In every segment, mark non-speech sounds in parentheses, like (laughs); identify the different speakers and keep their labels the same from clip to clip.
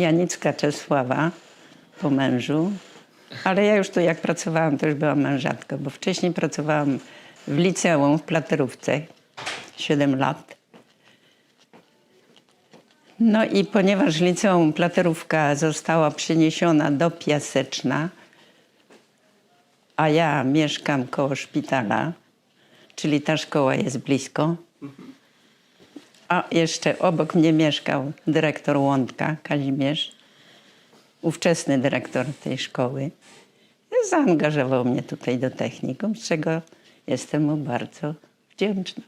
Speaker 1: Janicka Czesława po mężu, ale ja już tu jak pracowałam, to już byłam mężatką, bo wcześniej pracowałam w liceum w Platerówce 7 lat. No i ponieważ liceum Platerówka została przeniesiona do Piaseczna, a ja mieszkam koło szpitala, czyli ta szkoła jest blisko, a jeszcze obok mnie mieszkał dyrektor Łądka, Kazimierz, ówczesny dyrektor tej szkoły. Zaangażował mnie tutaj do technikum, z czego jestem mu bardzo wdzięczna.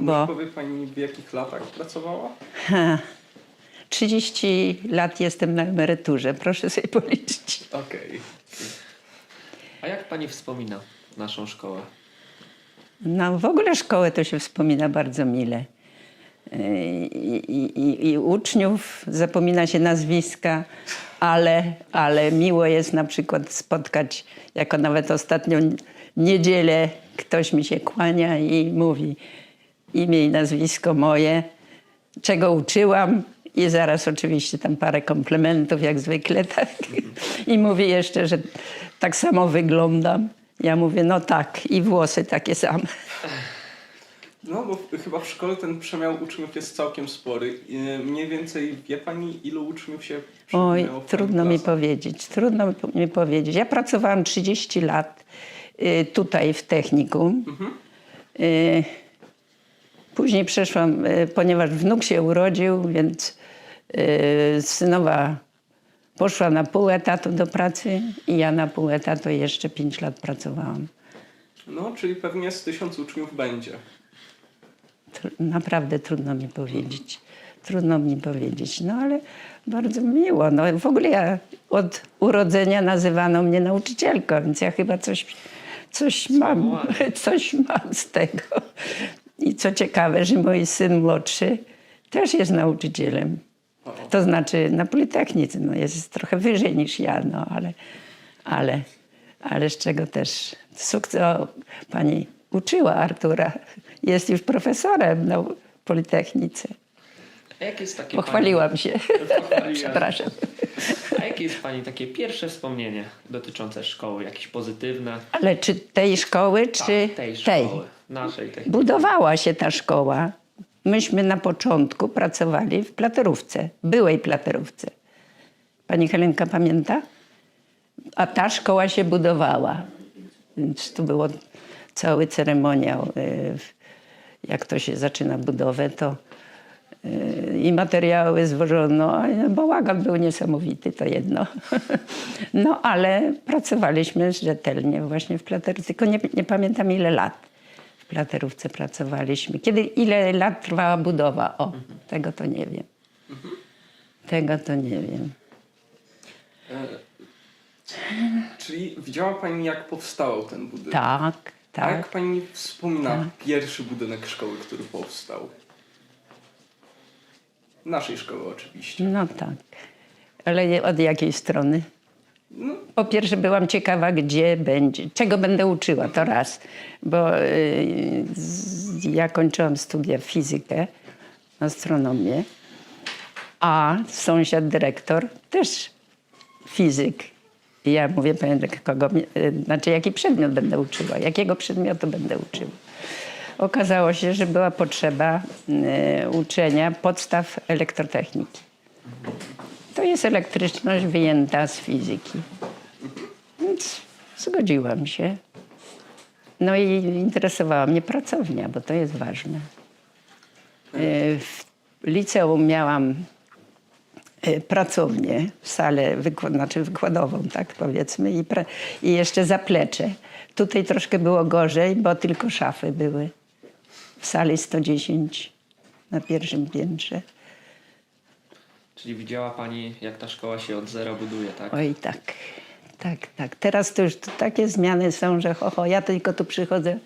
Speaker 1: Bo
Speaker 2: powie Pani, w jakich latach pracowała?
Speaker 1: ha, 30 lat jestem na emeryturze, proszę sobie (laughs) policzyć.
Speaker 2: Okej.
Speaker 3: A jak pani wspomina naszą szkołę?
Speaker 1: No w ogóle szkołę to się wspomina bardzo mile. I, i, i, uczniów zapomina się nazwiska, ale, ale miło jest na przykład spotkać, jako nawet ostatnią niedzielę ktoś mi się kłania i mówi imię i nazwisko moje, czego uczyłam i zaraz oczywiście tam parę komplementów jak zwykle, (laughs) tak. I mówi jeszcze, że tak samo wyglądam. Ja mówię, no tak, i włosy takie same.
Speaker 2: No bo chyba w szkole ten przemiał uczniów jest całkiem spory. Yy, Mniej więcej wie Pani, ilu uczniów się
Speaker 1: Oj, trudno mi powiedzieć, trudno mi po- mi powiedzieć. Ja pracowałam 30 lat y, tutaj w technikum. Y, Później przeszłam, y, ponieważ wnuk się urodził, więc synowa poszła na pół etatu do pracy i ja na pół etatu jeszcze 5 lat pracowałam.
Speaker 2: No, czyli pewnie z tysiąc uczniów będzie.
Speaker 1: Tr- Naprawdę trudno mi powiedzieć. Trudno mi powiedzieć, no ale bardzo miło. No, w ogóle ja od urodzenia nazywano mnie nauczycielką, więc ja chyba coś, coś mam, (laughs) coś mam z tego. I co ciekawe, że mój syn młodszy też jest nauczycielem. To znaczy na Politechnice, no jest trochę wyżej niż ja, no ale, ale, ale z czego też sukces. O, pani uczyła Artura, jest już profesorem na Politechnice.
Speaker 3: A jakie jest takie
Speaker 1: Pochwaliłam się.
Speaker 3: Pochwaliła.
Speaker 1: Przepraszam.
Speaker 3: Pani, a jakie jest pani takie pierwsze wspomnienie dotyczące szkoły? Jakieś pozytywne?
Speaker 1: Ale czy tej szkoły, czy
Speaker 3: Tak, tej szkoły, naszej tej.
Speaker 1: Budowała się ta szkoła. Myśmy na początku pracowali w platerówce, byłej platerówce. Pani Helenka pamięta? A ta szkoła się budowała. Więc tu było cały ceremoniał. y, Jak to się zaczyna budowę, to y, i materiały zwożono. Bałagan był niesamowity, to jedno. (laughs) No ale pracowaliśmy rzetelnie właśnie w platerówce. Tylko nie, nie pamiętam ile lat w platerówce pracowaliśmy. Kiedy, ile lat trwała budowa? O, tego to nie wiem. Tego to nie wiem.
Speaker 2: Czyli widziała Pani, jak powstał ten budynek?
Speaker 1: Tak,
Speaker 2: A jak
Speaker 1: tak.
Speaker 2: Pani wspomina pierwszy budynek szkoły, który powstał? Naszej szkoły oczywiście.
Speaker 1: No tak. Ale od jakiej strony?
Speaker 2: No,
Speaker 1: Po pierwsze byłam ciekawa, gdzie będzie, czego będę uczyła, to raz. Bo y, z, ja kończyłam studia fizykę, astronomię, a sąsiad dyrektor też fizyk. I ja mówię, pamiętam, kogo, mnie- y, znaczy jaki przedmiot będę uczyła, jakiego przedmiotu będę uczyła. Okazało się, że była potrzeba y, uczenia podstaw elektrotechniki. To jest elektryczność wyjęta z fizyki. Więc zgodziłam się. No i interesowała mnie pracownia, bo to jest ważne. Y, W liceum miałam pracownię, salę wykład, znaczy wykładową, tak powiedzmy, i, i jeszcze zaplecze. Tutaj troszkę było gorzej, bo tylko szafy były. W sali 110 na pierwszym piętrze.
Speaker 3: Czyli widziała pani, jak ta szkoła się od zera buduje, tak?
Speaker 1: Oj, tak, tak, tak. Teraz to już takie zmiany są, że ho, ho, ja tylko tu przychodzę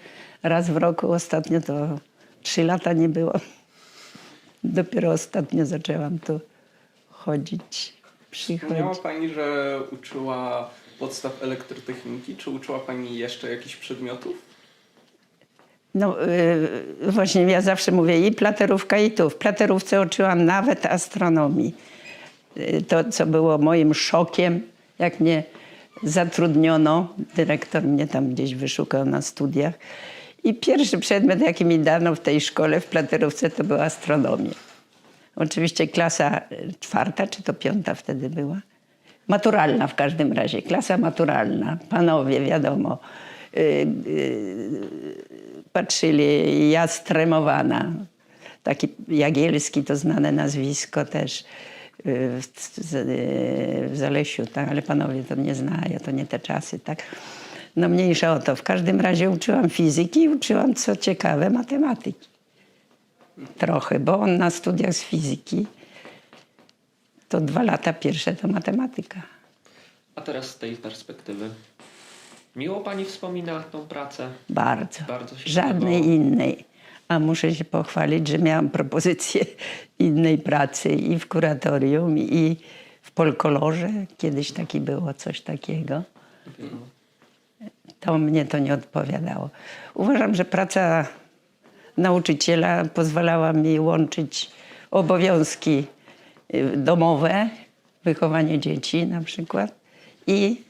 Speaker 1: raz w roku. Ostatnio to trzy lata nie było. Dopiero ostatnio zaczęłam tu chodzić, przychodzić.
Speaker 2: Pani, że uczyła podstaw elektrotechniki. Czy uczyła Pani jeszcze jakichś przedmiotów?
Speaker 1: No y, właśnie ja zawsze mówię i platerówka i tu. W platerówce uczyłam nawet astronomii. y, to, co było moim szokiem, jak mnie zatrudniono, dyrektor mnie tam gdzieś wyszukał na studiach. I pierwszy przedmiot, jaki mi dano w tej szkole w Platerówce, to była astronomia. Oczywiście klasa y, czwarta, czy to piąta wtedy była. Maturalna w każdym razie, klasa maturalna. Panowie, wiadomo, y, y, patrzyli, ja stremowana. Taki Jagielski to znane nazwisko też y, w, y, w Zalesiu, tak? ale panowie to nie znają, to nie te czasy, tak? No mniejsza o to. W każdym razie uczyłam fizyki i uczyłam, co ciekawe, matematyki. Trochę, bo on na studiach z fizyki to dwa lata pierwsze to matematyka.
Speaker 3: A teraz z tej perspektywy. Miło pani wspomina tą pracę?
Speaker 1: Bardzo.
Speaker 3: Bardzo się
Speaker 1: Żadnej
Speaker 3: podobało.
Speaker 1: innej. A muszę się pochwalić, że miałam propozycję (laughs) innej pracy i w kuratorium, i w polkolorze. Kiedyś taki było coś takiego. To mnie to nie odpowiadało. Uważam, że praca nauczyciela pozwalała mi łączyć obowiązki y, domowe, wychowanie dzieci na przykład i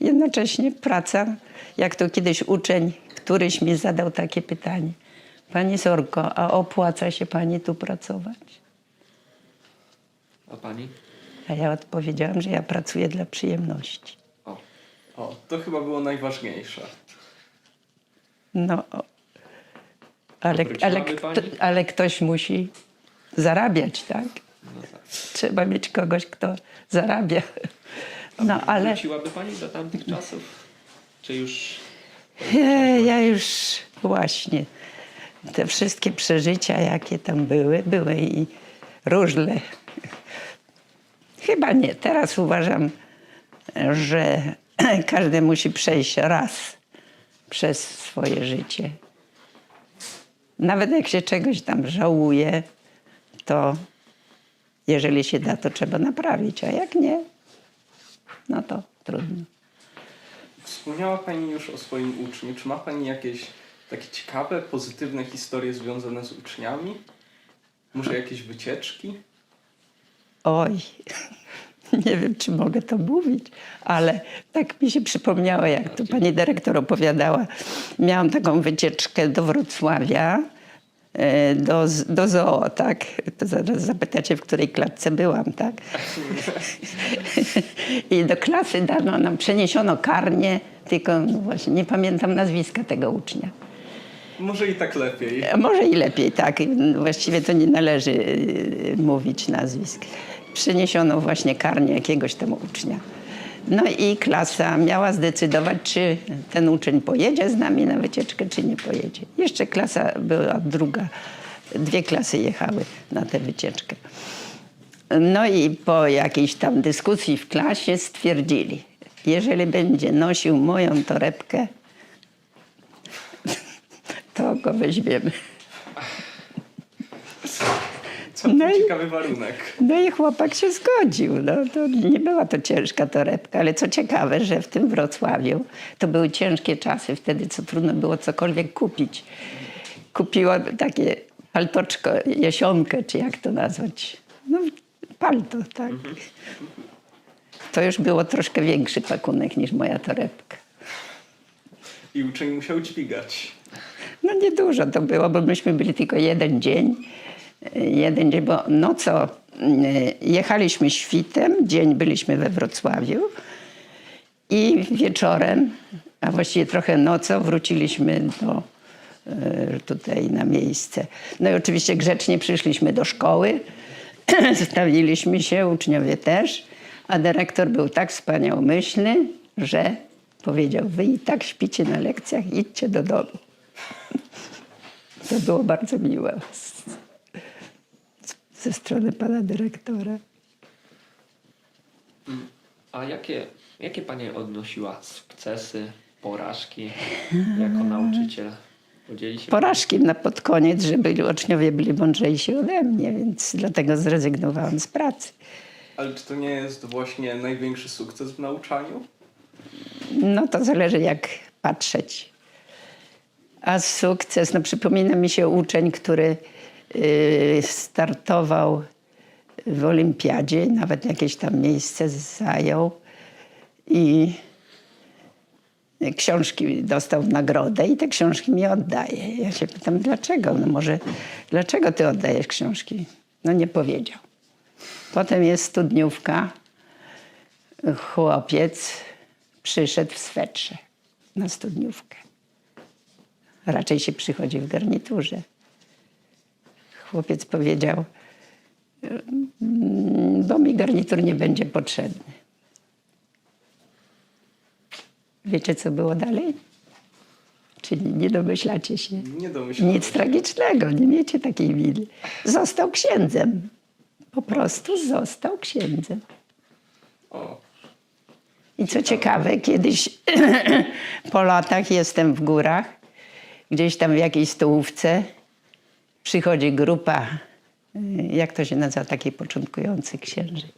Speaker 1: jednocześnie praca, jak to kiedyś uczeń, któryś mi zadał takie pytanie. Pani Sorko, a opłaca się pani tu pracować?
Speaker 3: A pani?
Speaker 1: A ja odpowiedziałam, że ja pracuję dla przyjemności.
Speaker 3: O,
Speaker 2: O, to chyba było najważniejsze.
Speaker 1: No. Ale, ale, kto, ale ktoś musi zarabiać, tak?
Speaker 3: no tak.
Speaker 1: Trzeba mieć kogoś, kto zarabia. No, ale
Speaker 3: Wróciłaby pani do tamtych czasów? Czy już...
Speaker 1: ja, ja już właśnie te wszystkie przeżycia, jakie tam były, były i różne. Chyba nie. Teraz uważam, że (clears throat) każdy musi przejść raz przez swoje życie. Nawet jak się czegoś tam żałuje, to jeżeli się da, to trzeba naprawić, a jak nie, no to trudno.
Speaker 2: Wspomniała Pani już o swoim uczniu. Czy ma Pani jakieś takie ciekawe, pozytywne historie związane z uczniami? Może jakieś wycieczki?
Speaker 1: Oj, (laughs) nie wiem, czy mogę to mówić, ale tak mi się przypomniało, jak tu pani dyrektor opowiadała. Miałam taką wycieczkę do Wrocławia, e, do, do zoo, tak? To zaraz zapytacie, w której klatce byłam, tak? (laughs) I do klasy dano nam, przeniesiono karnie, tylko no właśnie nie pamiętam nazwiska tego ucznia.
Speaker 2: Może i tak lepiej.
Speaker 1: Może i lepiej, tak. Właściwie to nie należy y, mówić nazwisk. Przyniesiono właśnie karnie jakiegoś tam ucznia. No i klasa miała zdecydować, czy ten uczeń pojedzie z nami na wycieczkę, czy nie pojedzie. Jeszcze klasa była druga. Dwie klasy jechały na tę wycieczkę. No i po jakiejś tam dyskusji w klasie stwierdzili, jeżeli będzie nosił moją torebkę, (laughs) to go weźmiemy.
Speaker 2: Całkiem
Speaker 1: No i-
Speaker 2: ciekawy warunek.
Speaker 1: No i chłopak się zgodził. No, to nie była to ciężka torebka, ale co ciekawe, że w tym Wrocławiu to były ciężkie czasy wtedy, co trudno było cokolwiek kupić. Kupiłam takie paltoczko, jesionkę, czy jak to nazwać. No palto, tak. To już było troszkę większy pakunek niż moja torebka.
Speaker 2: I uczeń musiał dźwigać.
Speaker 1: No niedużo to było, bo myśmy byli tylko jeden dzień. Jeden dzień, bo nocą e, jechaliśmy świtem, dzień byliśmy we Wrocławiu i wieczorem, a właściwie trochę nocą wróciliśmy do, e, tutaj na miejsce. No i oczywiście grzecznie przyszliśmy do szkoły, (clears throat) stawiliśmy się, uczniowie też, a dyrektor był tak wspaniałomyślny, że powiedział, wy i tak śpicie na lekcjach, idźcie do domu. (laughs) To było bardzo miłe ze strony pana dyrektora.
Speaker 3: A jakie, jakie pani odnosiła sukcesy, porażki jako nauczyciel? Podzieli się
Speaker 1: Porażki na pod koniec, że byli, uczniowie byli mądrzejsi ode mnie, więc dlatego zrezygnowałam z pracy.
Speaker 2: Ale czy to nie jest właśnie największy sukces w nauczaniu?
Speaker 1: No to zależy jak patrzeć. A sukces, no przypomina mi się uczeń, który startował w olimpiadzie, nawet jakieś tam miejsce zajął i książki dostał w nagrodę i te książki mi oddaje. Ja się pytam, dlaczego? No może, dlaczego ty oddajesz książki? No nie powiedział. Potem jest studniówka. Chłopiec przyszedł w swetrze na studniówkę. Raczej się przychodzi w garniturze. Chłopiec powiedział, "Mm, bo mi garnitur nie będzie potrzebny. Wiecie, co było dalej? Czyli nie domyślacie się?
Speaker 2: Nie domyślam
Speaker 1: Nic tragicznego, nie miecie takiej winy. Został księdzem. Po prostu został księdzem.
Speaker 2: O,
Speaker 1: I co ciekawe, kiedyś (clears throat) po latach jestem w górach, gdzieś tam w jakiejś stołówce przychodzi grupa, y, jak to się nazywa, taki początkujący księży.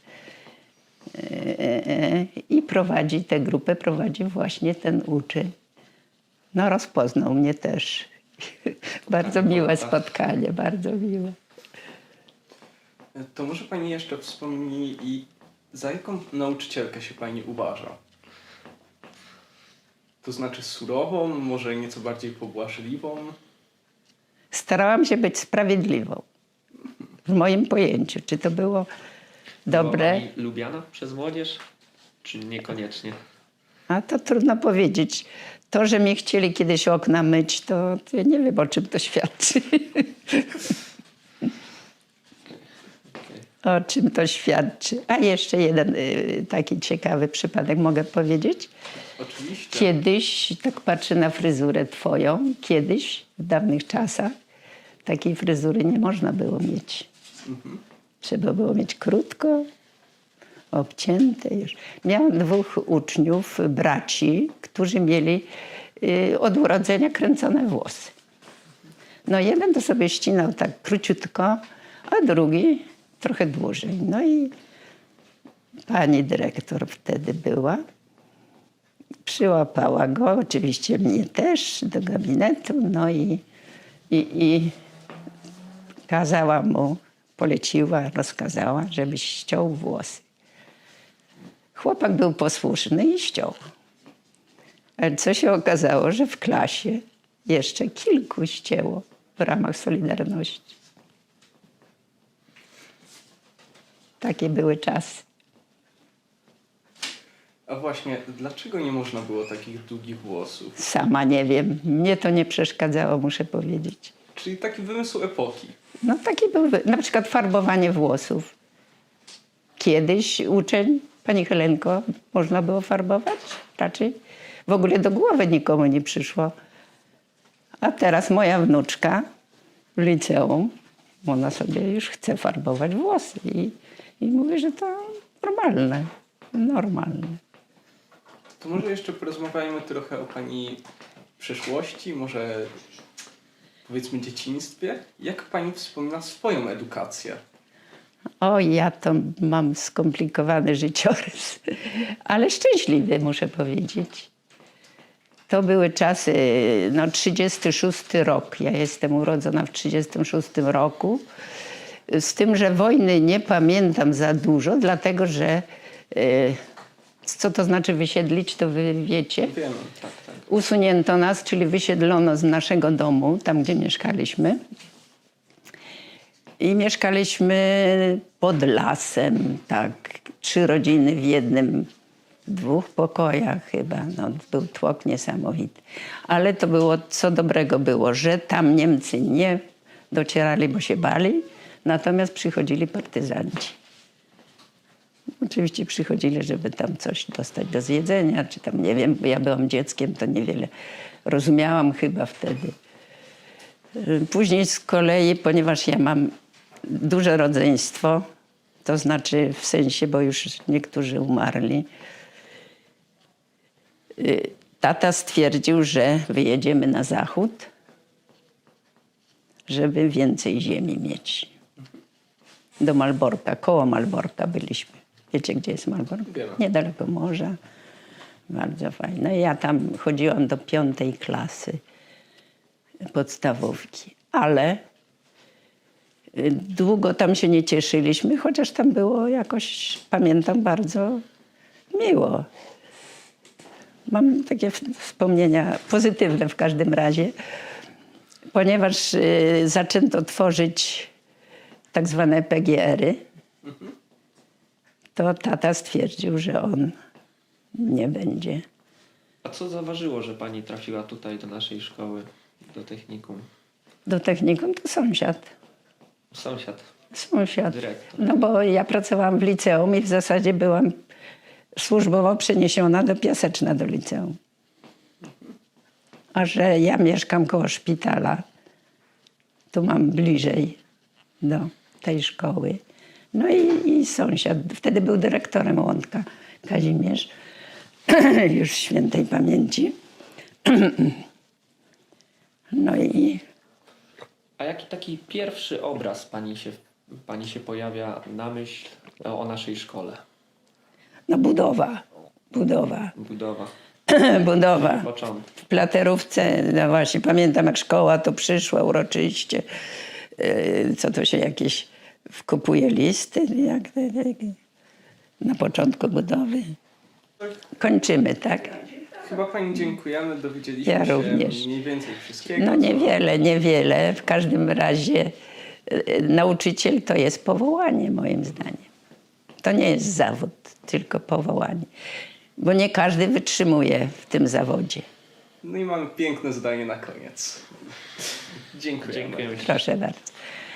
Speaker 1: Y, y, I prowadzi tę grupę, prowadzi właśnie ten uczeń. No rozpoznał mnie też. (laughs) bardzo miłe spotkanie, bardzo miłe.
Speaker 2: to może pani jeszcze wspomni, i za jaką nauczycielkę się pani uważa? To znaczy surową, może nieco bardziej pobłażliwą?
Speaker 1: Starałam się być sprawiedliwą. W moim pojęciu, czy to było dobre.
Speaker 3: Była lubiana przez młodzież? Czy niekoniecznie?
Speaker 1: A to trudno powiedzieć. To, że mi chcieli kiedyś okna myć, to, to ja nie wiem, o czym to świadczy. o czym to świadczy. A jeszcze jeden y, taki ciekawy przypadek mogę powiedzieć.
Speaker 2: Oczywiście.
Speaker 1: Kiedyś, tak patrzę na fryzurę twoją, kiedyś, w dawnych czasach, takiej fryzury nie można było mieć. Trzeba było mieć krótko, obcięte już. Miałam dwóch uczniów, braci, którzy mieli y, od urodzenia kręcone włosy. No jeden to sobie ścinał tak króciutko, a drugi trochę dłużej. No i pani dyrektor wtedy była, przyłapała go, oczywiście mnie też, do gabinetu, no i, i, i kazała mu, poleciła, rozkazała, żeby ściął włosy. Chłopak był posłuszny i ściął. Ale co się okazało, że w klasie jeszcze kilku ścięło w ramach Solidarności. Takie były czasy.
Speaker 2: A właśnie, dlaczego nie można było takich długich włosów?
Speaker 1: Sama nie wiem. Mnie to nie przeszkadzało, muszę powiedzieć.
Speaker 2: Czyli taki wymysł epoki.
Speaker 1: No taki był, wy- na przykład farbowanie włosów. Kiedyś uczeń, pani Helenko, można było farbować? Raczej w ogóle do głowy nikomu nie przyszło. A teraz moja wnuczka w liceum, ona sobie już chce farbować włosy i, i mówi, że to normalne, normalne.
Speaker 2: To może jeszcze porozmawiajmy trochę o pani przeszłości, może powiedzmy dzieciństwie. Jak pani wspomina swoją edukację?
Speaker 1: O, ja to mam skomplikowany życiorys, ale szczęśliwy, muszę powiedzieć. To były czasy, no 36 rok. Ja jestem urodzona w 36 roku. Z tym, że wojny nie pamiętam za dużo, dlatego że e, co to znaczy wysiedlić, to wy wiecie.
Speaker 2: Wiemy, tak, tak.
Speaker 1: Usunięto nas, czyli wysiedlono z naszego domu, tam gdzie mieszkaliśmy. I mieszkaliśmy pod lasem, tak, trzy rodziny w jednym, dwóch pokojach chyba. No, był tłok niesamowity. Ale to było, co dobrego było, że tam Niemcy nie docierali, bo się bali, natomiast przychodzili partyzanci. Oczywiście przychodzili, żeby tam coś dostać do zjedzenia, czy tam, nie wiem, bo ja byłam dzieckiem, to niewiele rozumiałam chyba wtedy. Później z kolei, ponieważ ja mam duże rodzeństwo, to znaczy w sensie, bo już niektórzy umarli, y, tata stwierdził, że wyjedziemy na zachód, żeby więcej ziemi mieć. Do Malborka, koło Malborka byliśmy. Wiecie, gdzie jest Malbork? Niedaleko morza. Bardzo fajne. Ja tam chodziłam do piątej klasy podstawówki, ale Y, Długo tam się nie cieszyliśmy, chociaż tam było jakoś, pamiętam, bardzo miło. Mam takie wspomnienia pozytywne w każdym razie, ponieważ y, zaczęto tworzyć tak zwane PGR-y, to tata stwierdził, że on nie będzie.
Speaker 3: A co zaważyło, że pani trafiła tutaj do naszej szkoły, do technikum?
Speaker 1: Do technikum to sąsiad.
Speaker 3: Sąsiad.
Speaker 1: Sąsiad.
Speaker 3: Dyrektor.
Speaker 1: No bo ja pracowałam w liceum i w zasadzie byłam służbowo przeniesiona do Piaseczna do liceum. A że ja mieszkam koło szpitala, to mam bliżej do tej szkoły. No i, i sąsiad, wtedy był dyrektorem Łądka, Kazimierz, (clears throat) już świętej pamięci. (clears throat) No i
Speaker 3: A jaki taki pierwszy obraz pani się, pani się pojawia na myśl o, o naszej szkole?
Speaker 1: no budowa, budowa,
Speaker 3: Budowa. (clears throat)
Speaker 1: budowa. W platerówce, no właśnie, pamiętam jak szkoła to przyszła uroczyście, Yy, co to się jakieś wkupuje listy, jak, jak na początku budowy. Kończymy, tak?
Speaker 2: Chyba pani dziękujemy, dowiedzieliśmy
Speaker 1: Ja
Speaker 2: się
Speaker 1: również.
Speaker 2: mniej więcej wszystkiego.
Speaker 1: No niewiele, niewiele. W każdym razie yy, nauczyciel to jest powołanie moim zdaniem. To nie jest zawód, tylko powołanie. Bo nie każdy wytrzymuje w tym zawodzie.
Speaker 2: No i mamy piękne zdanie na koniec. Dziękujemy.
Speaker 3: Dziękujemy.
Speaker 1: Proszę bardzo.